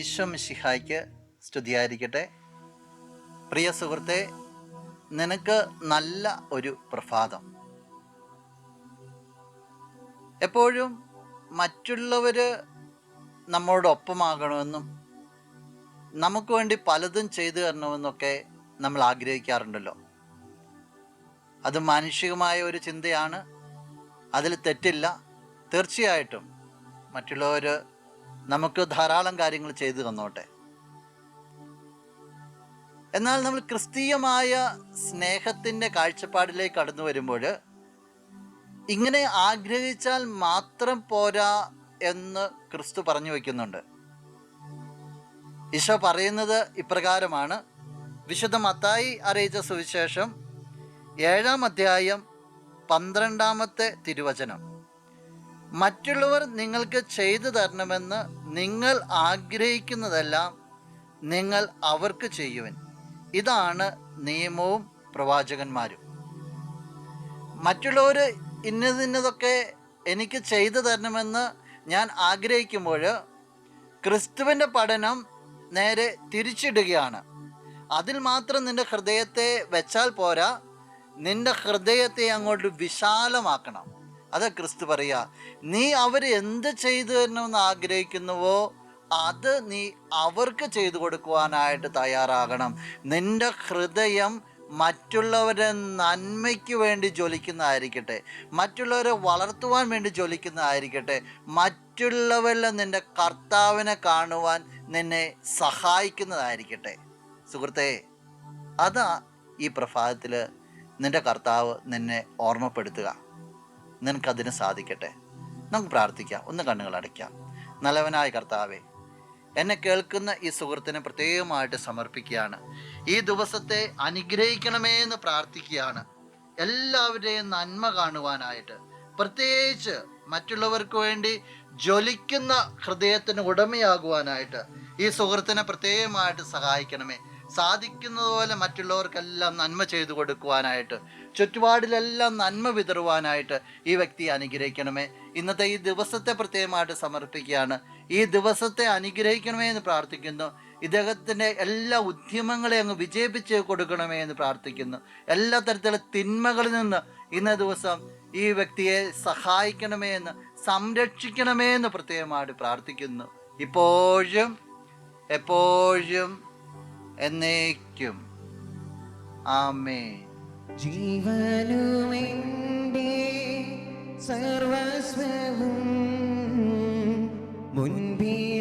ഈശ്വമിഷിഹായ്ക്ക് സ്തുതിയായിരിക്കട്ടെ. പ്രിയ സുഹൃത്തെ നിനക്ക് നല്ല ഒരു പ്രഭാതം. എപ്പോഴും മറ്റുള്ളവർ നമ്മോടൊപ്പമാകണമെന്നും നമുക്ക് വേണ്ടി പലതും ചെയ്തു തരണമെന്നൊക്കെ നമ്മൾ ആഗ്രഹിക്കാറുണ്ടല്ലോ. അത് മാനുഷികമായ ഒരു ചിന്തയാണ്. അതിൽ തെറ്റില്ല. തീർച്ചയായിട്ടും മറ്റുള്ളവർ നമുക്ക് ധാരാളം കാര്യങ്ങൾ ചെയ്തു തന്നോട്ടെ. എന്നാൽ നമ്മൾ ക്രിസ്തീയമായ സ്നേഹത്തിന്റെ കാഴ്ചപ്പാടിലേക്ക് കടന്നു വരുമ്പോൾ ഇങ്ങനെ ആഗ്രഹിച്ചാൽ മാത്രം പോരാ എന്ന് ക്രിസ്തു പറഞ്ഞു വയ്ക്കുന്നുണ്ട്. ഈശോ പറയുന്നത് ഇപ്രകാരമാണ്. വിശുദ്ധ മത്തായി അറിയിച്ച സുവിശേഷം ഏഴാം അധ്യായം പന്ത്രണ്ടാമത്തെ തിരുവചനം. മറ്റുള്ളവർ നിങ്ങൾക്ക് ചെയ്തു തരണമെന്ന് നിങ്ങൾ ആഗ്രഹിക്കുന്നതെല്ലാം നിങ്ങൾ അവർക്ക് ചെയ്യുവൻ. ഇതാണ് നിയമവും പ്രവാചകന്മാരും. മറ്റുള്ളവർ ഇന്നതിന്നതൊക്കെ എനിക്ക് ചെയ്തു തരണമെന്ന് ഞാൻ ആഗ്രഹിക്കുമ്പോൾ ക്രിസ്തുവിന്റെ പഠനം നേരെ തിരിച്ചിടുകയാണ്. അതിൽ മാത്രം നിന്റെ ഹൃദയത്തെ വെച്ചാൽ പോരാ. നിന്റെ ഹൃദയത്തെ അങ്ങോട്ട് വിശാലമാക്കണം. അത് ക്രിസ്തു പറയുക നീ അവർ എന്ത് ചെയ്തു തരണമെന്ന് ആഗ്രഹിക്കുന്നുവോ അത് നീ അവർക്ക് ചെയ്തു കൊടുക്കുവാനായിട്ട് തയ്യാറാകണം. നിന്റെ ഹൃദയം മറ്റുള്ളവരെ നന്മയ്ക്ക് വേണ്ടി ജ്വലിക്കുന്നതായിരിക്കട്ടെ മറ്റുള്ളവരെ വളർത്തുവാൻ വേണ്ടി ജ്വലിക്കുന്നതായിരിക്കട്ടെ മറ്റുള്ളവരിൽ നിന്റെ കർത്താവിനെ കാണുവാൻ നിന്നെ സഹായിക്കുന്നതായിരിക്കട്ടെ. സുഹൃത്തെ അതാ ഈ പ്രഭാതത്തിൽ നിന്റെ കർത്താവ് നിന്നെ ഓർമ്മപ്പെടുത്തുക. നിനക്കതിന് സാധിക്കട്ടെ. നമുക്ക് പ്രാർത്ഥിക്കാം. ഒന്ന് കണ്ണുകൾ അടയ്ക്കാം. നല്ലവനായ കർത്താവേ എന്നെ കേൾക്കുന്ന ഈ സുഹൃത്തിനെ പ്രത്യേകമായിട്ട് സമർപ്പിക്കുകയാണ്. ഈ ദിവസത്തെ അനുഗ്രഹിക്കണമേ എന്ന് പ്രാർത്ഥിക്കുകയാണ്. എല്ലാവരുടെയും നന്മ കാണുവാനായിട്ട്. പ്രത്യേകിച്ച് മറ്റുള്ളവർക്ക് വേണ്ടി ജ്വലിക്കുന്ന ഹൃദയത്തിന് ഉടമയാകുവാനായിട്ട് ഈ സുഹൃത്തിനെ പ്രത്യേകമായിട്ട് സഹായിക്കണമേ. സാധിക്കുന്നതുപോലെ മറ്റുള്ളവർക്കെല്ലാം നന്മ ചെയ്തു കൊടുക്കുവാനായിട്ട് ചുറ്റുപാടിലെല്ലാം നന്മ വിതറുവാനായിട്ട് ഈ വ്യക്തിയെ അനുഗ്രഹിക്കണമേ. ഇന്നത്തെ ഈ ദിവസത്തെ പ്രത്യേകമായിട്ട് സമർപ്പിക്കുകയാണ്. ഈ ദിവസത്തെ അനുഗ്രഹിക്കണമേ എന്ന് പ്രാർത്ഥിക്കുന്നു. ഇദ്ദേഹത്തിന്റെ എല്ലാ ഉദ്യമങ്ങളെ അങ്ങ് വിജയിപ്പിച്ച് കൊടുക്കണമേ എന്ന് പ്രാർത്ഥിക്കുന്നു. എല്ലാ തരത്തിലുള്ള തിന്മകളിൽ നിന്ന് ഇന്ന ദിവസം ഈ വ്യക്തിയെ സഹായിക്കണമേ എന്ന് സംരക്ഷിക്കണമേ എന്ന് പ്രത്യേകമായിട്ട് പ്രാർത്ഥിക്കുന്നു. ഇപ്പോഴും എപ്പോഴും എന്നേക്കും. ആമേ ജീവനുമെന്റെ സർവസ്വവും മുൻപിലണച്ച്.